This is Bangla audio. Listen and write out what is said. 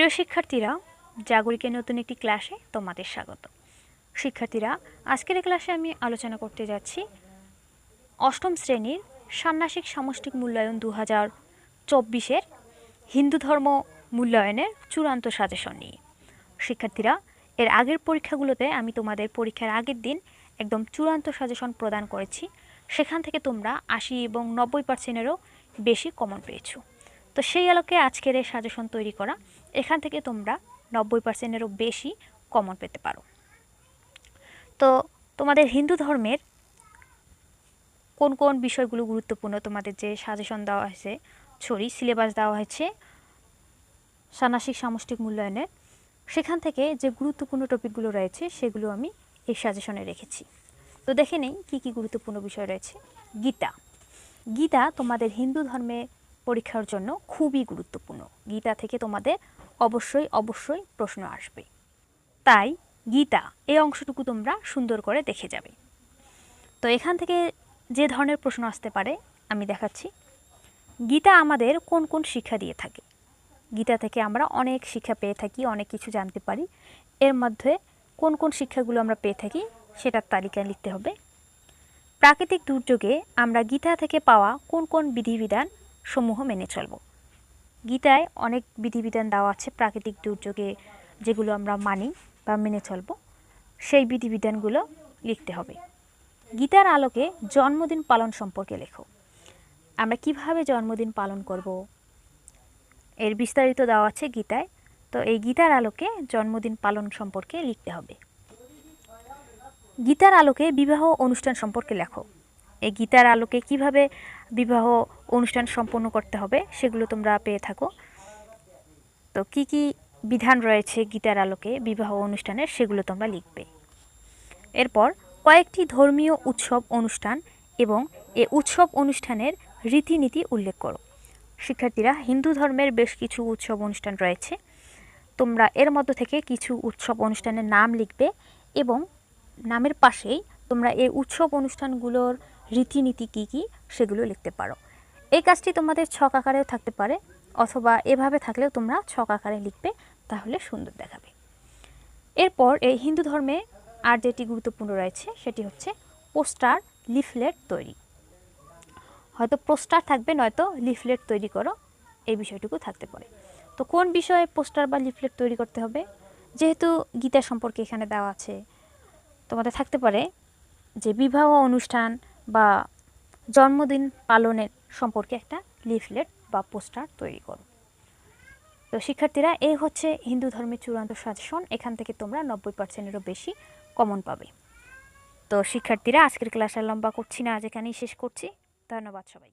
প্রিয় শিক্ষার্থীরা জাগরিকের নতুন একটি ক্লাসে তোমাদের স্বাগত। শিক্ষার্থীরা, আজকের ক্লাসে আমি আলোচনা করতে যাচ্ছি অষ্টম শ্রেণির ষান্মাসিক সামষ্টিক মূল্যায়ন দু হাজার চব্বিশের হিন্দু ধর্ম মূল্যায়নের চূড়ান্ত সাজেশন নিয়ে। শিক্ষার্থীরা, এর আগের পরীক্ষাগুলোতে আমি তোমাদের পরীক্ষার আগের দিন একদম চূড়ান্ত সাজেশন প্রদান করেছি। সেখান থেকে তোমরা আশি এবং নব্বই পার্সেন্টেরও বেশি কমন পেয়েছ। তো সেই আলোকে আজকের এই সাজেশন তৈরি করা, এখান থেকে তোমরা নব্বই পার্সেন্টেরও বেশি কমন পেতে পারো। তো তোমাদের হিন্দু ধর্মের কোন কোন বিষয়গুলো গুরুত্বপূর্ণ? তোমাদের যে সাজেশন দেওয়া হয়েছে সরি সিলেবাস দেওয়া হয়েছে ষান্মাসিক সামষ্টিক মূল্যায়নের, সেখান থেকে যে গুরুত্বপূর্ণ টপিকগুলো রয়েছে, সেগুলো আমি এই সাজেশনে রেখেছি। তো দেখে নেই কী কী গুরুত্বপূর্ণ বিষয় রয়েছে। গীতা। গীতা তোমাদের হিন্দু ধর্মে পরীক্ষার জন্য খুবই গুরুত্বপূর্ণ। গীতা থেকে তোমাদের অবশ্যই অবশ্যই প্রশ্ন আসবে। তাই গীতা, এই অংশটুকু তোমরা সুন্দর করে দেখে যাবে। তো এখান থেকে যে ধরনের প্রশ্ন আসতে পারে, আমি দেখাচ্ছি। গীতা আমাদের কোন কোন শিক্ষা দিয়ে থাকে? গীতা থেকে আমরা অনেক শিক্ষা পেয়ে থাকি, অনেক কিছু জানতে পারি। এর মধ্যে কোন কোন শিক্ষাগুলো আমরা পেয়ে থাকি, সেটার তালিকা লিখতে হবে। প্রাকৃতিক দুর্যোগে আমরা গীতা থেকে পাওয়া কোন কোন বিধিবিধান সমূহ মেনে চলব। গীতায় অনেক বিধিবিধান দেওয়া আছে প্রাকৃতিক দুর্যোগে যেগুলো আমরা মানি বা মেনে চলব, সেই বিধিবিধানগুলো লিখতে হবে। গীতার আলোকে জন্মদিন পালন সম্পর্কে লেখো। আমরা কীভাবে জন্মদিন পালন করব? এর বিস্তারিত দেওয়া আছে গীতায়, তো এই গীতার আলোকে জন্মদিন পালন সম্পর্কে লিখতে হবে। গীতার আলোকে বিবাহ অনুষ্ঠান সম্পর্কে লেখো। এই গীতার আলোকে কীভাবে বিবাহ অনুষ্ঠান সম্পন্ন করতে হবে সেগুলো তোমরা পেয়ে থাকো। তো কি কি বিধান রয়েছে গীতার আলোকে বিবাহ অনুষ্ঠানের সেগুলো তোমরা লিখবে। এরপর কয়েকটি ধর্মীয় উৎসব অনুষ্ঠান এবং এ উৎসব অনুষ্ঠানের রীতিনীতি উল্লেখ করো। শিক্ষার্থীরা, হিন্দু ধর্মের বেশ কিছু উৎসব অনুষ্ঠান রয়েছে। তোমরা এর মধ্য থেকে কিছু উৎসব অনুষ্ঠানের নাম লিখবে এবং নামের পাশেই তোমরা এই উৎসব অনুষ্ঠানগুলোর রীতিনীতি কী কী সেগুলো লিখতে পারো। এই কাজটি তোমাদের ছক আকারেও থাকতে পারে, অথবা এভাবে থাকলেও তোমরা ছক আকারে লিখবে, তাহলে সুন্দর দেখাবে। এরপর এই হিন্দু ধর্মে আর যেটি গুরুত্বপূর্ণ রয়েছে, সেটি হচ্ছে পোস্টার, লিফলেট তৈরি। হয়তো পোস্টার থাকবে, নয়তো লিফলেট তৈরি করো, এই বিষয়টুকু থাকতে পারে। তো কোন বিষয়ে পোস্টার বা লিফলেট তৈরি করতে হবে? যেহেতু গীতা সম্পর্কে এখানে দেওয়া আছে, তোমাদের থাকতে পারে যে বিবাহ অনুষ্ঠান বা জন্মদিন পালনের সম্পর্কে একটা লিফলেট বা পোস্টার তৈরি করো। তো শিক্ষার্থীরা এই হচ্ছে হিন্দু ধর্মের চূড়ান্ত সাজেশন। এখান থেকে তোমরা নব্বই পার্সেন্টেরও বেশি কমন পাবে। তো শিক্ষার্থীরা, আজকের ক্লাস লম্বা করছি না, আজ এখানেই শেষ করছি। ধন্যবাদ সবাই